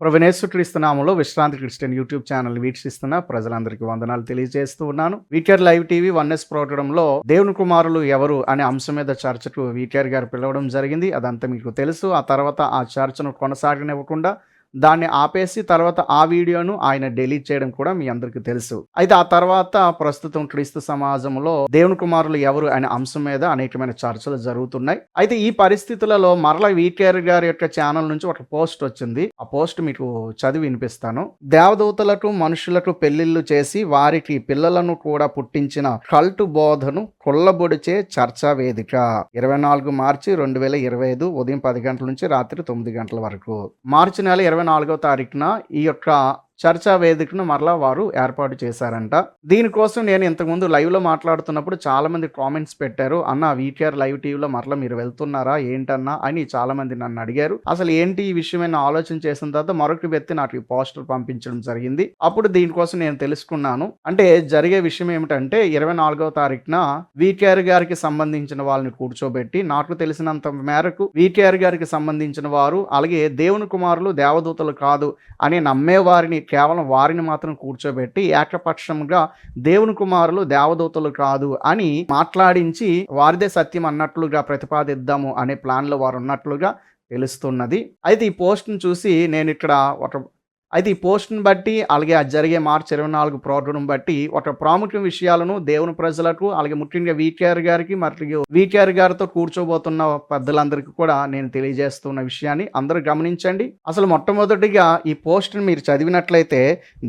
ప్రవీణేశ్వరిస్తున్నాములో విశ్రాంతి Christian YouTube channel వీక్షిస్తున్న ప్రజలందరికీ వందనాలు తెలియజేస్తూ ఉన్నాను we care live TV one S ప్రోగ్రాంలో దేవుని కుమారులు ఎవరు అనే అంశం మీద చర్చకు వీకేర్ గారు పిలవడం జరిగింది. అదంతా మీకు తెలుసు. ఆ తర్వాత ఆ చర్చను కొనసాగనివ్వకుండా దాన్ని ఆపేసి తర్వాత ఆ వీడియోను ఆయన డిలీట్ చేయడం కూడా మీ అందరికీ తెలుసు. అయితే ఆ తర్వాత ప్రస్తుతం క్రీస్తు సమాజంలో దేవుని కుమారులు ఎవరు అనే అంశం మీద అనేకమైన చర్చలు జరుగుతున్నాయి. అయితే ఈ పరిస్థితులలో మరల వీకేఆర్ గారి యొక్క ఛానల్ నుంచి ఒక పోస్ట్ వచ్చింది. ఆ పోస్ట్ మీకు చదివి వినిపిస్తాను. దేవదూతలకు మనుషులకు పెళ్ళిళ్ళు చేసి వారికి పిల్లలను కూడా పుట్టించిన కల్టు బోధను కొల్లబొడిచే చర్చా వేదిక. ఇరవై నాలుగు మార్చి రెండు వేల ఇరవై ఐదు ఉదయం పది గంటల నుంచి రాత్రి తొమ్మిది గంటల వరకు. మార్చి నెల ఇరవై నాలుగవ తారీఖున ఈ యొక్క చర్చా వేదికను మరలా వారు ఏర్పాటు చేశారంట. దీనికోసం నేను ఇంతకుముందు లైవ్లో మాట్లాడుతున్నప్పుడు చాలామంది కామెంట్స్ పెట్టారు. అన్న వీటీఆర్ లైవ్ టీవీలో మరలా మీరు వెళ్తున్నారా? ఏంటన్నా? అని చాలామంది నన్ను అడిగారు. అసలు ఏంటి ఈ విషయమైన ఆలోచన చేసిన తర్వాత మరొక వ్యక్తి నాకు ఈ పోస్టర్ పంపించడం జరిగింది. అప్పుడు దీనికోసం నేను తెలుసుకున్నాను. అంటే జరిగే విషయం ఏమిటంటే ఇరవై నాలుగవ తారీఖున వీకేఆర్ గారికి సంబంధించిన వాళ్ళని కూర్చోబెట్టి నాకు తెలిసినంత మేరకు వీకేఆర్ గారికి సంబంధించిన వారు అలాగే దేవుని కుమారులు దేవదూతలు కాదు అని నమ్మేవారిని కేవలం వారిని మాత్రం కూర్చోబెట్టి ఏకపక్షంగా దేవుని కుమారులు దేవదూతలు కాదు అని మాట్లాడించి వారిదే సత్యం అన్నట్లుగా ప్రతిపాదిద్దాము అనే ప్లాన్లో వారు ఉన్నట్లుగా తెలుస్తున్నది. అయితే ఈ పోస్ట్ను చూసి నేను ఇక్కడ ఒక అయితే ఈ పోస్ట్ని బట్టి అలాగే అది జరిగే మార్చి ఇరవై నాలుగు ప్రోగ్రాం బట్టి ఒక ప్రాముఖ్య విషయాలను దేవుని ప్రజలకు అలాగే ముఖ్యంగా వికేఆర్ గారికి మరియు వికేఆర్ గారితో కూర్చోబోతున్న పెద్దలందరికీ కూడా నేను తెలియజేస్తున్న విషయాన్ని అందరూ గమనించండి. అసలు మొట్టమొదటిగా ఈ పోస్ట్ని మీరు చదివినట్లయితే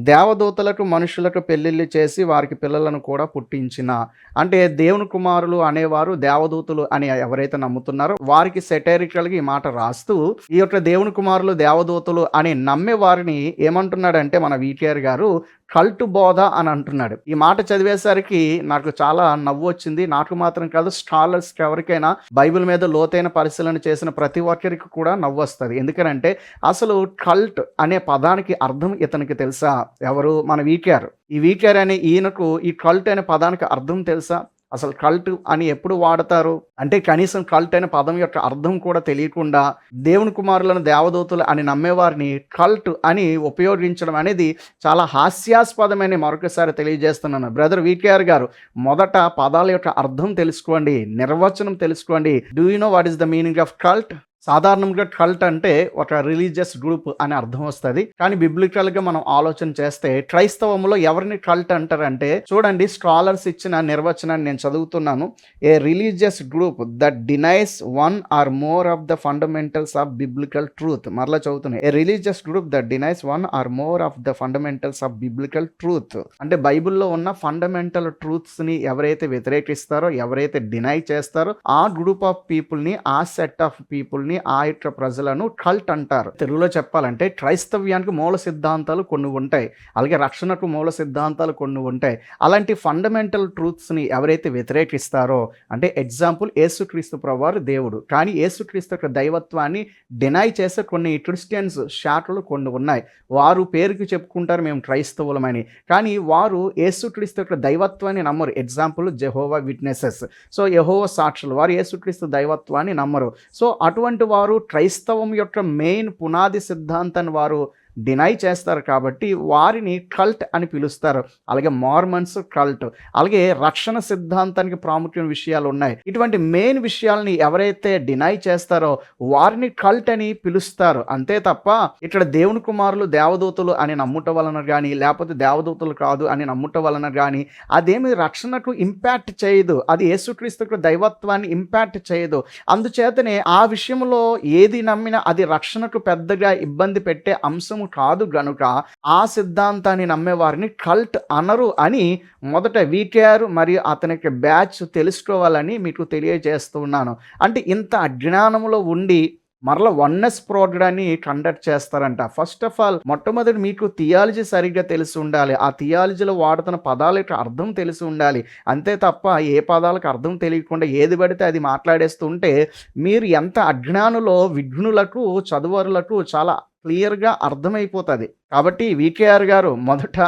దేవదూతలకు మనుషులకు పెళ్ళిళ్ళు చేసి వారికి పిల్లలను కూడా పుట్టించిన. అంటే దేవుని కుమారులు అనేవారు దేవదూతలు అని ఎవరైతే నమ్ముతున్నారో వారికి సెటైరికల్గా ఈ మాట రాస్తూ ఈ యొక్క దేవుని కుమారులు దేవదూతలు అని నమ్మే వారిని ఏమంటున్నాడంటే మన వీకేఆర్ గారు కల్టు బోధ అని అంటున్నాడు. ఈ మాట చదివేసరికి నాకు చాలా నవ్వు వచ్చింది. నాకు మాత్రం కాదు స్కాలర్స్కి ఎవరికైనా బైబిల్ మీద లోతైన పరిశీలన చేసిన ప్రతి ఒక్కరికి కూడా నవ్వు వస్తుంది. ఎందుకనంటే అసలు కల్ట్ అనే పదానికి అర్థం ఇతనికి తెలుసా? ఎవరు? మన వీకేఆర్. ఈ వీకేఆర్ అనే ఈయనకు ఈ కల్ట్ అనే పదానికి అర్థం తెలుసా? అసలు కల్ట్ అని ఎప్పుడు వాడతారు? అంటే కనీసం కల్ట్ అనే పదం యొక్క అర్థం కూడా తెలియకుండా దేవుని కుమారులను దేవదూతలు అని నమ్మేవారిని కల్ట్ అని ఉపయోగించడం అనేది చాలా హాస్యాస్పదమైన మరొకసారి తెలియజేస్తున్నాను. బ్రదర్ వికేఆర్ గారు మొదట పదాల యొక్క అర్థం తెలుసుకోండి నిర్వచనం తెలుసుకోండి. Do you know what is the meaning of cult సాధారణంగా కల్ట్ అంటే ఒక రిలీజియస్ గ్రూప్ అని అర్థం వస్తుంది. కానీ బిబ్లికల్గా మనం ఆలోచన చేస్తే క్రైస్తవంలో ఎవరిని కల్ట్ అంటారంటే చూడండి స్కాలర్స్ ఇచ్చిన నిర్వచనాన్ని నేను చదువుతున్నాను. A religious group that denies one or more of the fundamentals of biblical truth మరలా చదువుతున్నాయి a religious group that denies one or more of the fundamentals of biblical truth అంటే బైబిల్లో ఉన్న ఫండమెంటల్ ట్రూత్స్ని ఎవరైతే వ్యతిరేకిస్తారో ఎవరైతే డినై చేస్తారో ఆ గ్రూప్ ఆఫ్ పీపుల్ని ఆ సెట్ ఆఫ్ పీపుల్ని ని ఆ యొక్క ప్రజలను కల్ట్ అంటారు. తెలుగులో చెప్పాలంటే క్రైస్తవ్యానికి మూల సిద్ధాంతాలు కొన్ని ఉంటాయి. అలాగే రక్షణకు మూల సిద్ధాంతాలు కొన్ని ఉంటాయి. అలాంటి ఫండమెంటల్ ట్రూత్స్ని ఎవరైతే వ్యతిరేకిస్తారో అంటే ఎగ్జాంపుల్ యేసుక్రీస్తు ప్రభువారు దేవుడు. కానీ యేసుక్రీస్తు యొక్క దైవత్వాన్ని డినై చేసే కొన్ని క్రిస్టియన్స్ షాట్లు కొన్ని ఉన్నాయి. వారు పేరుకి చెప్పుకుంటారు మేము క్రైస్తవులమని. కానీ వారు యేసుక్రీస్తు యొక్క దైవత్వాన్ని నమ్మరు. ఎగ్జాంపుల్ జెహోవా విట్నెసెస్ సో యహోవా సాక్షులు. వారు యేసుక్రీస్తు దైవత్వాన్ని నమ్మరు. సో అటువంటి వారు క్రైస్తవం యొక్క మెయిన్ పునాది సిద్ధాంతాన్ని వారు డినై చేస్తారు కాబట్టి వారిని కల్ట్ అని పిలుస్తారు. అలాగే మార్మన్స్ కల్ట్ అలాగే రక్షణ సిద్ధాంతానికి ప్రాముఖ్యమైన విషయాలు ఉన్నాయి. ఇటువంటి మెయిన్ విషయాలని ఎవరైతే డినై చేస్తారో వారిని కల్ట్ అని పిలుస్తారు. అంతే తప్ప ఇక్కడ దేవుని కుమారులు దేవదూతలు అని నమ్ముట వలన కానీ లేకపోతే దేవదూతలు కాదు అని నమ్ముట వలన కానీ అదేమి రక్షణకు ఇంపాక్ట్ చేయదు. అది యేసుక్రీస్తుకు దైవత్వాన్ని ఇంపాక్ట్ చేయదు. అందుచేతనే ఆ విషయంలో ఏది నమ్మినా అది రక్షణకు పెద్దగా ఇబ్బంది పెట్టే అంశం కాదు గనుక ఆ సిద్ధాంతాన్ని నమ్మేవారిని కల్ట్ అనరు అని మొదట వీకేఆర్ మరియు అతనికి బ్యాచ్ తెలుసుకోవాలని మీకు తెలియజేస్తున్నాను. అంటే ఇంత అజ్ఞానంలో ఉండి మరలా వన్నెస్ ప్రోగ్రాన్ని కండక్ట్ చేస్తారంట. ఫస్ట్ ఆఫ్ ఆల్ మొట్టమొదటి మీకు థియాలజీ సరిగ్గా తెలిసి ఉండాలి. ఆ థియాలజీలో వాడుతున్న పదాల యొక్క అర్థం తెలిసి ఉండాలి. అంతే తప్ప ఏ పదాలకు అర్థం తెలియకుండా ఏది పడితే అది మాట్లాడేస్తుంటే మీరు ఎంత అజ్ఞానులో విఘ్నులకు చదువరులకు చాలా క్లియర్గా అర్థమైపోతుంది. కాబట్టి వికేఆర్ గారు మొదట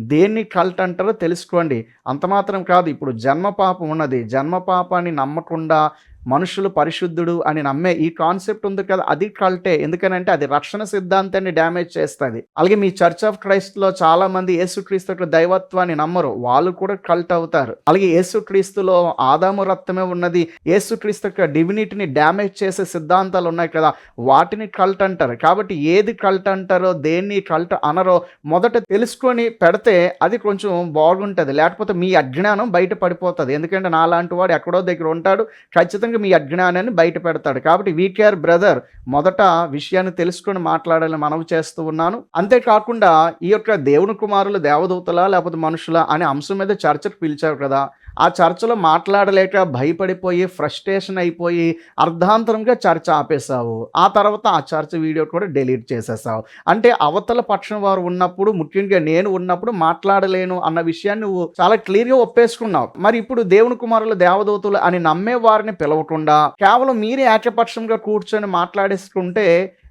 దేన్ని కల్ట్ అంటారో తెలుసుకోండి. అంత మాత్రం కాదు ఇప్పుడు జన్మ పాపం ఉన్నది. జన్మ పాపాన్ని నమ్మకుండా మనుషులు పరిశుద్ధుడు అని నమ్మే ఈ కాన్సెప్ట్ ఉంది కదా అది కల్టే. ఎందుకనంటే అది రక్షణ సిద్ధాంతాన్ని డ్యామేజ్ చేస్తుంది. అలాగే మీ చర్చ్ ఆఫ్ క్రైస్ట్లో చాలా మంది యేసుక్రీస్తు దైవత్వాన్ని నమ్మరు. వాళ్ళు కూడా కల్ట్ అవుతారు. అలాగే యేసుక్రీస్తులో ఆదాము రక్తమే ఉన్నది. యేసుక్రీస్తు యొక్క డివినిటీని డ్యామేజ్ చేసే సిద్ధాంతాలు ఉన్నాయి కదా వాటిని కల్ట్ అంటారు. కాబట్టి ఏది కల్ట్ అంటారో దేన్ని కల్ట్ అనరో మొదట తెలుసుకొని పెడితే అది కొంచెం బాగుంటుంది. లేకపోతే మీ అజ్ఞానం బయట పడిపోతుంది. ఎందుకంటే నాలాంటి వాడు ఎక్కడో దగ్గర ఉంటాడు. ఖచ్చితంగా మీ అజ్ఞానాన్ని బయట పెడతాడు. కాబట్టి వీకేఆర్ బ్రదర్ మొదట విషయాన్ని తెలుసుకొని మాట్లాడాలని మనవి చేస్తూ ఉన్నాను. అంతేకాకుండా ఈ యొక్క దేవుని కుమారులు దేవదూతల లేకపోతే మనుషుల అనే అంశం మీద చర్చకు పిలిచారు కదా. ఆ చర్చలో మాట్లాడలేక భయపడిపోయి ఫ్రస్ట్రేషన్ అయిపోయి అర్ధాంతరంగా చర్చ ఆపేశావు. ఆ తర్వాత ఆ చర్చ వీడియో కూడా డిలీట్ చేసేసావు అంటే అవతల పక్షం వారు ఉన్నప్పుడు ముఖ్యంగా నేను ఉన్నప్పుడు మాట్లాడలేను అన్న విషయాన్ని నువ్వు చాలా క్లియర్గా ఒప్పేసుకున్నావు. మరి ఇప్పుడు దేవుని కుమారులు దేవదూతులు అని నమ్మే వారిని పిలవకుండా కేవలం మీరే ఏకపక్షంగా కూర్చొని మాట్లాడేసుకుంటే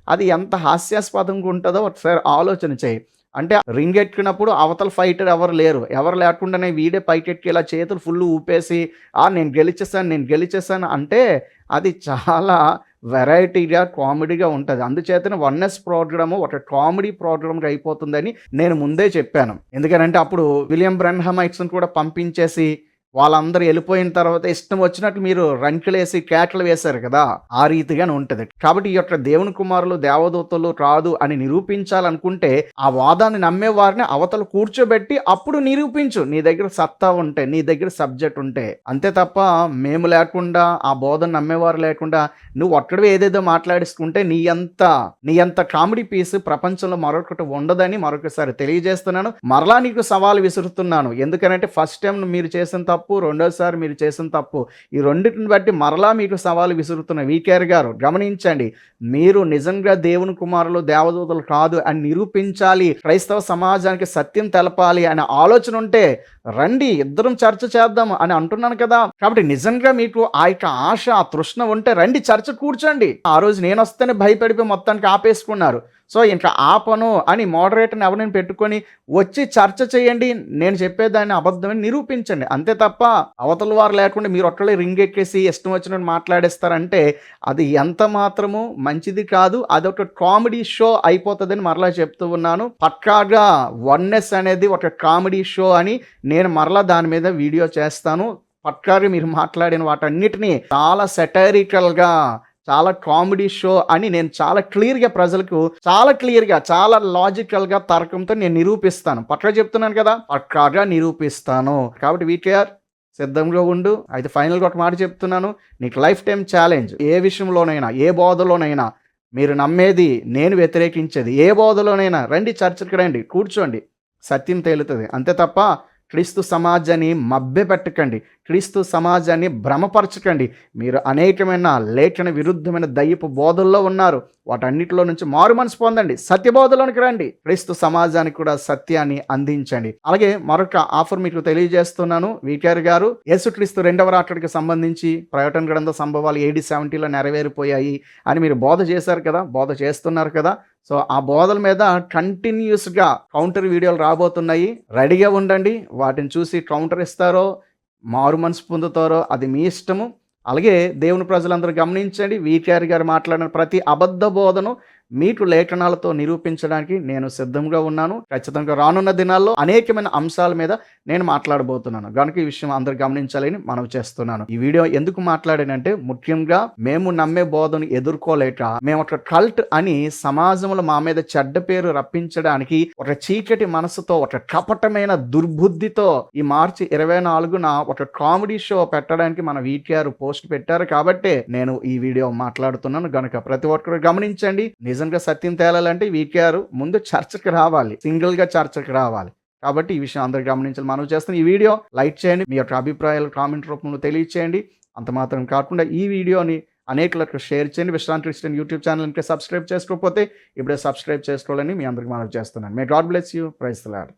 అది ఎంత హాస్యాస్పదంగా ఉంటుందో ఒకసారి ఆలోచన చేయి. అంటే రింగ్ ఎక్కినప్పుడు అవతల ఫైటర్ ఎవరు లేరు. ఎవరు లేకుండానే వీడే పైకెక్కి ఇలా చేతులు ఫుల్ ఊపేసి ఆ నేను గెలిచేసాను నేను గెలిచేసాను అంటే అది చాలా వెరైటీగా కామెడీగా ఉంటుంది. అందుచేతనే వన్నెస్ ప్రోగ్రాము ఒక కామెడీ ప్రోగ్రామ్గా అయిపోతుందని నేను ముందే చెప్పాను. ఎందుకంటే అప్పుడు విలియం బ్రన్హమైట్స్ని కూడా పంపించేసి వాళ్ళందరూ వెళ్ళిపోయిన తర్వాత ఇష్టం వచ్చినట్లు మీరు రంకులేసి కేటలు వేశారు కదా ఆ రీతిగానే ఉంటుంది. కాబట్టి ఈ యొక్క దేవుని కుమారులు దేవదూతలు కాదు అని నిరూపించాలనుకుంటే ఆ వాదాన్ని నమ్మే వారిని కూర్చోబెట్టి అప్పుడు నిరూపించు. నీ దగ్గర సత్తా ఉంటే నీ దగ్గర సబ్జెక్ట్ ఉంటే. అంతే తప్ప మేము లేకుండా ఆ బోధన నమ్మేవారు లేకుండా నువ్వు ఒక్కడే ఏదేదో మాట్లాడిస్తుంటే నీ అంత నీ అంత కామెడీ పీస్ ప్రపంచంలో మరొకటి ఉండదని మరొకసారి తెలియజేస్తున్నాను. మరలా నీకు సవాల్ విసురుతున్నాను. ఎందుకనంటే ఫస్ట్ టైం మీరు చేసిన తప్పు తప్పు రెండోసారి మీరు చేసిన తప్పు ఈ రెండింటిని బట్టి మరలా మీకు సవాలు విసురుతున్న వీకేర్ గారు గమనించండి మీరు నిజంగా దేవుని కుమారులు దేవదూతలు కాదు అని నిరూపించాలి. క్రైస్తవ సమాజానికి సత్యం తెలపాలి అనే ఆలోచన ఉంటే రండి ఇద్దరం చర్చ చేద్దాం అని అంటున్నాను కదా. కాబట్టి నిజంగా మీకు ఆ యొక్క ఆశ ఆ తృష్ణ ఉంటే రండి చర్చ కూర్చోండి. ఆ రోజు నేను వస్తేనే భయపడిపోయి మొత్తానికి ఆపేసుకున్నారు. సో ఇంకా ఆపను అని మోడరేటర్ని ఎవరిని పెట్టుకొని వచ్చి చర్చ చేయండి నేను చెప్పేదాన్ని అబద్ధమని నిరూపించండి. అంతే తప్ప అవతల వారు లేకుండా మీరు ఒక్కళ్ళే రింగ్ ఎక్కేసి ఇష్టం వచ్చినట్టు మాట్లాడేస్తారంటే అది ఎంత మాత్రము మంచిది కాదు. అది ఒక కామెడీ షో అయిపోతుందని మరలా చెప్తూ ఉన్నాను. పక్కాగా వన్నెస్ అనేది ఒక కామెడీ షో అని నేను మరలా దాని మీద వీడియో చేస్తాను. పక్కాగా మీరు మాట్లాడిన వాటన్నిటినీ చాలా సెటరికల్గా చాలా కామెడీ షో అని నేను చాలా క్లియర్గా ప్రజలకు చాలా క్లియర్గా చాలా లాజికల్గా తర్కంతో నేను నిరూపిస్తాను. పక్కా చెప్తున్నాను కదా? పక్కాగా నిరూపిస్తాను. కాబట్టి వీకేఆర్ సిద్ధంగా ఉండు. అయితే ఫైనల్గా ఒక మాట చెప్తున్నాను. నీకు లైఫ్ టైం ఛాలెంజ్ ఏ విషయంలోనైనా ఏ బోధలోనైనా మీరు నమ్మేది నేను వ్యతిరేకించేది ఏ బోధలోనైనా రండి చర్చకి రండి కూర్చోండి. సత్యం తేలుతుంది. అంతే తప్ప క్రీస్తు సమాజాన్ని మభ్యపెట్టకండి క్రీస్తు సమాజాన్ని భ్రమపరచకండి. మీరు అనేకమైన లేఖన విరుద్ధమైన దయ్యపు బోధల్లో ఉన్నారు. వాటన్నిటిలో నుంచి మారు మనసు పొందండి. సత్యబోధలోనికి రండి. క్రీస్తు సమాజానికి కూడా సత్యాన్ని అందించండి. అలాగే మరొక ఆఫర్ మీకు తెలియజేస్తున్నాను. వీకేర్ గారు యేసుక్రీస్తు రెండవ రాకడికి సంబంధించి ప్రకటన గ్రంథ సంభవాలు ఏడి సెవెంటీలో నెరవేరిపోయాయి అని మీరు బోధ చేశారు కదా బోధ చేస్తున్నారు కదా సో ఆ బోధల మీద కంటిన్యూస్గా కౌంటర్ వీడియోలు రాబోతున్నాయి. రెడీగా ఉండండి. వాటిని చూసి కౌంటర్ ఇస్తారో మారు మనసు పొందుతారో అది మీ ఇష్టము. అలాగే దేవుని ప్రజలందరూ గమనించండి. వీకేఆర్ గారు మాట్లాడిన ప్రతి అబద్ధ బోధను మీకు లేఖనాలతో నిరూపించడానికి నేను సిద్ధంగా ఉన్నాను. ఖచ్చితంగా రానున్న దినాల్లో అనేకమైన అంశాల మీద నేను మాట్లాడబోతున్నాను. కనుక ఈ విషయం అందరు గమనించాలని మనం చేస్తున్నాను. ఈ వీడియో ఎందుకు మాట్లాడానంటే ముఖ్యంగా మేము నమ్మే బోధను ఎదుర్కోలేక మేము ఒక కల్ట్ అని సమాజంలో మా మీద చెడ్డ పేరు రప్పించడానికి ఒక చీకటి మనసుతో ఒక కపటమైన దుర్బుద్ధితో ఈ మార్చి ఇరవై నాలుగున ఒక కామెడీ షో పెట్టడానికి మన వీటీఆర్ పోస్ట్ పెట్టారు. కాబట్టే నేను ఈ వీడియో మాట్లాడుతున్నాను. గనుక ప్రతి ఒక్కరు గమనించండి. నిజంగా సత్యం తేలాలంటే వీకేఆర్ ముందు చర్చకు రావాలి. సింగిల్గా చర్చకు రావాలి. కాబట్టి ఈ విషయం అందరు గమనించాలి. మనం చేస్తున్న ఈ వీడియో లైక్ చేయండి. మీ యొక్క అభిప్రాయాలు కామెంట్ రూపంలో తెలియచేయండి. అంత మాత్రం కాకుండా ఈ వీడియోని అనేకులకు షేర్ చేయండి. విశ్రాంతి క్రిస్టియన్ యూట్యూబ్ ఛానల్ ఇంకా సబ్స్క్రైబ్ చేసుకోకపోతే ఇప్పుడే సబ్స్క్రైబ్ చేసుకోవాలని మీ అందరికి మనం చేస్తున్నాను. May God bless you praise Lord